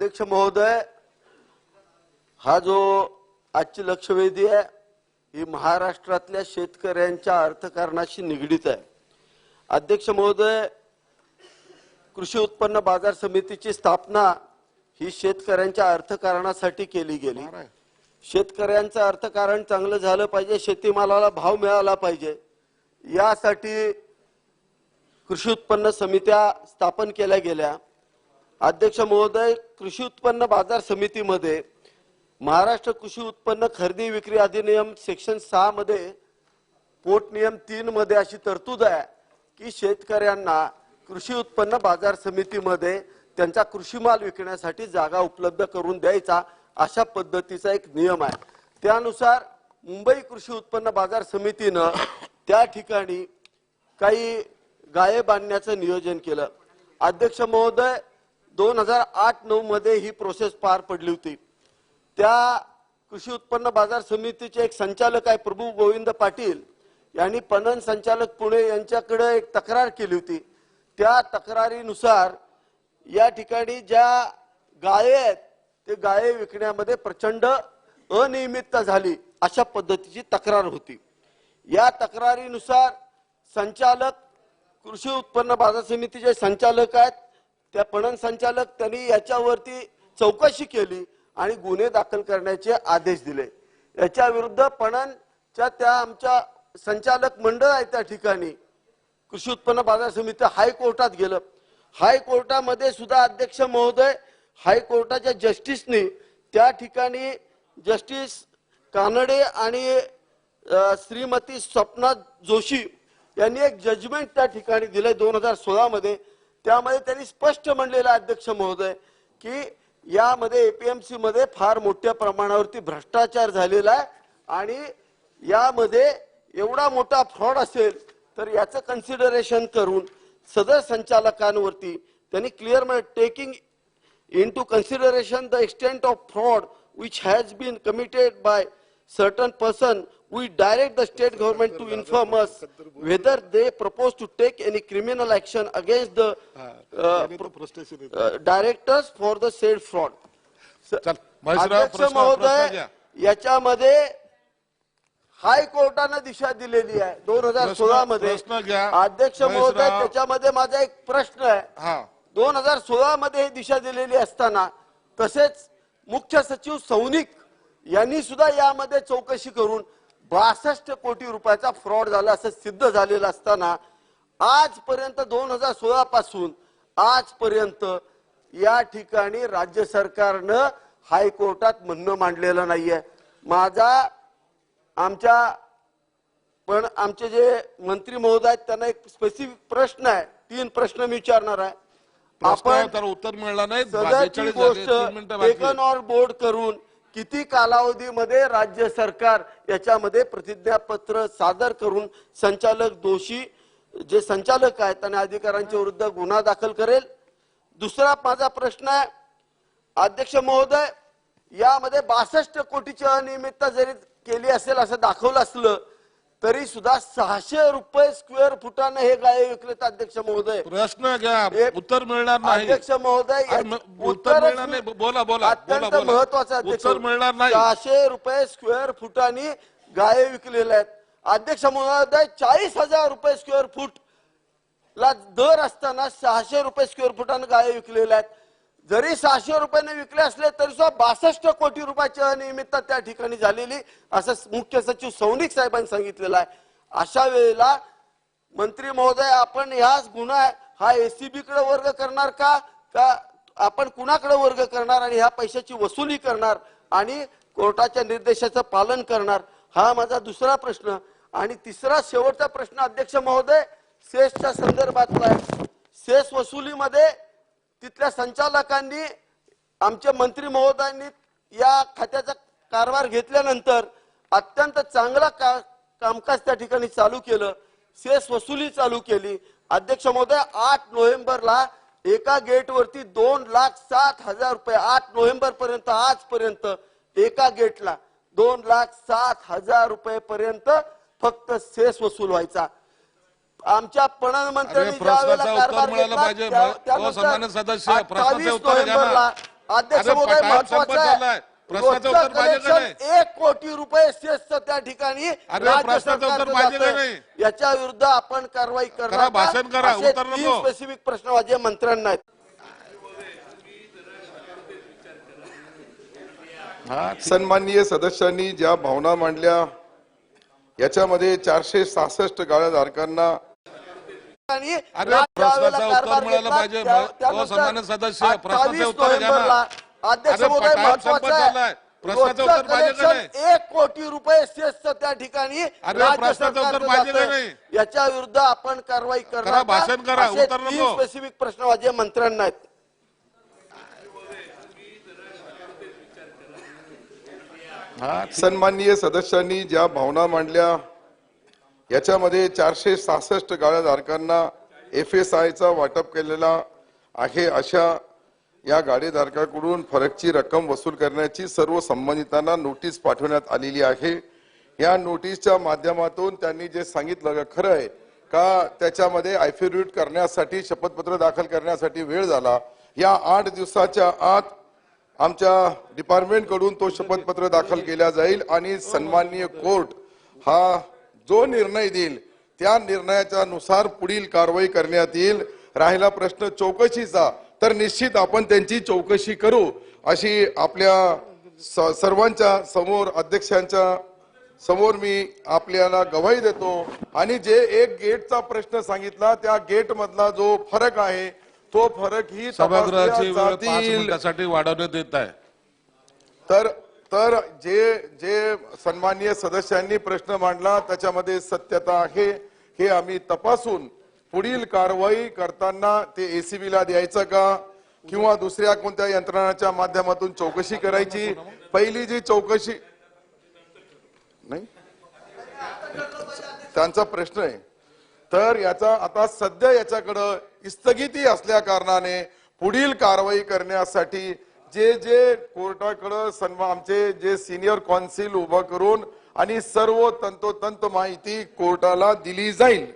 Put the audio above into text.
अध्यक्ष महोदय हा जो आजची लक्षवेधी आहे ही महाराष्ट्रातल्या शेतकऱ्यांच्या अर्थकारणाशी निगडीत आहे. अध्यक्ष महोदय कृषी उत्पन्न बाजार समितीची स्थापना ही शेतकऱ्यांच्या अर्थकारणासाठी केली गेली. शेतकऱ्यांचं अर्थकारण चांगलं झालं पाहिजे शेतीमालाला भाव मिळाला पाहिजे. यासाठी कृषी उत्पन्न समित्या स्थापन केल्या गेल्या. अध्यक्ष महोदय कृषी उत्पन्न बाजार समितीमध्ये महाराष्ट्र कृषी उत्पन्न खरेदी विक्री अधिनियम सेक्शन सहा मध्ये पोट नियम तीन मध्ये अशी तरतूद आहे की शेतकऱ्यांना कृषी उत्पन्न बाजार समितीमध्ये त्यांचा कृषी माल विकण्यासाठी जागा उपलब्ध करून द्यायचा अशा पद्धतीचा एक नियम आहे. त्यानुसार मुंबई कृषी उत्पन्न बाजार समितीनं त्या ठिकाणी काही गाये बांधण्याचं नियोजन केलं. अध्यक्ष महोदय दोन हजार आठ नऊ मध्ये ही प्रोसेस पार पडली होती. त्या कृषी उत्पन्न बाजार समितीचे एक संचालक आहे प्रभू गोविंद पाटील. यांनी पणन संचालक पुणे यांच्याकडे एक तक्रार केली होती. त्या तक्रारीनुसार या ठिकाणी ज्या गाळे आहेत ते गाये विकण्यामध्ये प्रचंड अनियमितता झाली अशा पद्धतीची तक्रार होती. या तक्रारीनुसार संचालक कृषी उत्पन्न बाजार समितीचे संचालक आहेत त्या पणन संचालक त्यांनी याच्यावरती चौकशी केली आणि गुन्हे दाखल करण्याचे आदेश दिले. याच्या विरुद्ध पणनच्या त्या आमच्या संचालक मंडळ आहे त्या ठिकाणी. कृषी उत्पन्न बाजार समिती हायकोर्टात गेलं. हायकोर्टामध्ये सुद्धा अध्यक्ष महोदय हायकोर्टाच्या जस्टिसनी त्या ठिकाणी जस्टिस कानडे आणि श्रीमती स्वप्ना जोशी यांनी एक जजमेंट त्या ठिकाणी दिलंय दोन हजार सोळामध्ये. त्यामध्ये त्यांनी स्पष्ट म्हणलेलं अध्यक्ष महोदय की यामध्ये एपीएमसी मध्ये फार मोठ्या प्रमाणावरती भ्रष्टाचार झालेला आहे आणि यामध्ये एवढा मोठा फ्रॉड असेल तर याचं कन्सिडरेशन करून सदर संचालकांवरती त्यांनी clear taking into consideration the extent of fraud which has been committed by certain person we direct the state government to inform us whether they propose to take any criminal action against the uh, pro- uh, directors for the said fraud. अध्यक्ष महोदय. याच्यामध्ये हायकोर्टानं दिशा दिलेली आहे दोन हजार सोळा मध्ये. अध्यक्ष महोदय. त्याच्यामध्ये माझा एक प्रश्न आहे हा दोन हजार सोळा मध्ये ही दिशा दिलेली असताना तसेच मुख्य सचिव सौनिक यांनी सुद्धा यामध्ये चौकशी करून बासष्ट कोटी रुपयाचा फ्रॉड झाला असं सिद्ध झालेलं असताना आजपर्यंत दोन हजार सोळा पासून आजपर्यंत या ठिकाणी राज्य सरकारनं हायकोर्टात म्हणणं मांडलेलं नाहीये. माझा आमच्या पण आमचे जे मंत्री महोदय आहेत त्यांना एक स्पेसिफिक प्रश्न आहे. तीन प्रश्न मी विचारणार आहे. त्याला उत्तर मिळणार नाही सदरची 42 झाले, तीन मिनिटं गोष्ट टेकन बोर्ड करून किती कालावधीमध्ये राज्य सरकार याच्यामध्ये प्रतिज्ञापत्र सादर करून संचालक दोषी जे संचालक आहेत आणि अधिकाऱ्यांच्या विरुद्ध गुन्हा दाखल करेल? दुसरा माझा प्रश्न आहे अध्यक्ष महोदय यामध्ये बासष्ट कोटीची अनियमितता जरी केली असेल असं दाखवलं असलं तरी सुद्धा सहाशे रुपये स्क्वेअर फुटाने हे गाय विकलेत अध्यक्ष महोदय प्रश्न घ्या एक- उत्तर मिळणार नाही अध्यक्ष महोदय अरे, म- उत्तर मिळणार नाही. बोला, बोला, अत्यंत बोला. महत्वाचं अध्यक्ष उत्तर मिळणार नाही. सहाशे रुपये स्क्वेअर फुटानी गाये विकलेल्या आहेत अध्यक्ष महोदय चाळीस हजार रुपये स्क्वेअर फूट ला दर असताना सहाशे रुपये स्क्वेअर फुटानं गाये विकलेल्या आहेत जरी सहाशे रुपयाने विकले असले तरी सुद्धा बासष्ट कोटी रुपयाची अनियमितता त्या ठिकाणी झालेली असं मुख्य सचिव सौनिक साहेबांनी सांगितलेलं आहे. अशा वेळेला मंत्री महोदय आपण ह्याच गुन्हा हा एसीबी कडे वर्ग करणार का? का आपण कुणाकडे वर्ग करणार आणि ह्या पैशाची वसुली करणार आणि कोर्टाच्या निर्देशाचं पालन करणार? हा माझा दुसरा प्रश्न. आणि तिसरा शेवटचा प्रश्न अध्यक्ष महोदय सेसच्या संदर्भातला आहे. सेस वसुलीमध्ये तिथल्या संचालकांनी आमच्या मंत्री महोदयांनी या खात्याचा कारभार घेतल्यानंतर अत्यंत चांगला का कामकाज त्या ठिकाणी चालू केलं. सेस वसुली चालू केली. अध्यक्ष महोदय आठ नोव्हेंबरला एका गेटवरती दोन लाख सात हजार रुपये आठ नोव्हेंबर पर्यंत आजपर्यंत एका गेटला दोन लाख सात हजार रुपये पर्यंत फक्त सेस वसूल व्हायचा. आमच्या पणन मंत्र्यांनी अरे, ज्या वेळेला प्रश्नाचं उत्तर कारभार मिळालं घेतला त्यानंतर सदस्य, प्रश्नाचं 28 उत्तर द्या ना. नोव्हेंबरला अध्यक्ष महोदय महत्वाचं. आहे एक कोटी रुपये सेसचं त्या ठिकाणी? याच्या विरुद्ध आपण कारवाई करा, करणार? भाषण करा. स्पेसिफिक प्रश्न माझे मंत्र्यांना आहेत हा सन्माननीय सदस्यांनी ज्या भावना मांडल्या याच्यामध्ये चारशे सहासष्ट गाळ्याधारकांना आणि अरे, प्रश्नाचं उत्तर मिळालं. पाहिजे. हो, सदस्य, प्रश्नाचं 28 उत्तर घ्या ना. नोव्हेंबरला अध्यक्ष अरे, महोदय पटाण महत्वाचं संपत झालाय. आहे प्रश्नाचं रोजचं उत्तर पाहिजे का कलेक्शन एक कोटी रुपये सेसचं त्या ठिकाणी अरे, राज्य प्रश्नाचं उत्तर सरकारचं पाहिजे का जातं. नाही? याच्या विरुद्ध आपण कारवाई करणार करा? भाषण करा, असे उत्तर तीन नको. स्पेसिफिक प्रश्न माझे मंत्र्यांना आहेत हा सन्माननीय सदस्यांनी ज्या भावना मांडल्या याच्यामध्ये चारशे सहासष्ट गाळ्याधारकांना एफ एस आयचा वाटप केलेला आहे. अशा या गाडीधारकाकडून फरकची रक्कम वसूल करण्याची सर्व संबंधितांना नोटीस पाठवण्यात आलेली आहे. या नोटीसच्या माध्यमातून त्यांनी जे सांगितलं खरं आहे का त्याच्यामध्ये ऍफिडेव्हिट करण्यासाठी शपथपत्र दाखल करण्यासाठी वेळ झाला. या आठ दिवसाच्या आत आमच्या डिपार्टमेंटकडून तो शपथपत्र दाखल केला जाईल आणि सन्माननीय कोर्ट हा जो निर्णय देईल त्या सर्वांच्या नुसार पुढील कारवाई करण्यात येईल. राहिला प्रश्न चौकशीचा तर निश्चित आपण त्यांची चौकशी करू अशी आपल्या सर्वांच्या समोर अध्यक्षांच्या समोर मी आपल्याला गवाही देतो. आणि जे एक गेटचा प्रश्न सांगितला त्या गेट मधला जो फरक आहे तो फरक ही सभागृहाची वाढवण्यात येत आहे. तर तर जे जे सन्माननीय सदस्यांनी प्रश्न मांडला त्याच्यामध्ये सत्यता आहे हे आम्ही तपासून पुढील कारवाई करताना ते एसीबी ला द्यायचं का? किंवा दुसऱ्या कोणत्या यंत्रणाच्या माध्यमातून चौकशी करायची? पहिली जी चौकशी नाही? त्यांचा प्रश्न आहे. तर याचा आता सध्या याच्याकडं स्थगिती असल्या कारणाने पुढील कारवाई करण्यासाठी जे जे कोर्टाकडं सन्मान आमचे जे सिनियर कॉन्सिल उभं करून आणि सर्व तंतोतंत माहिती कोर्टाला दिली जाईल.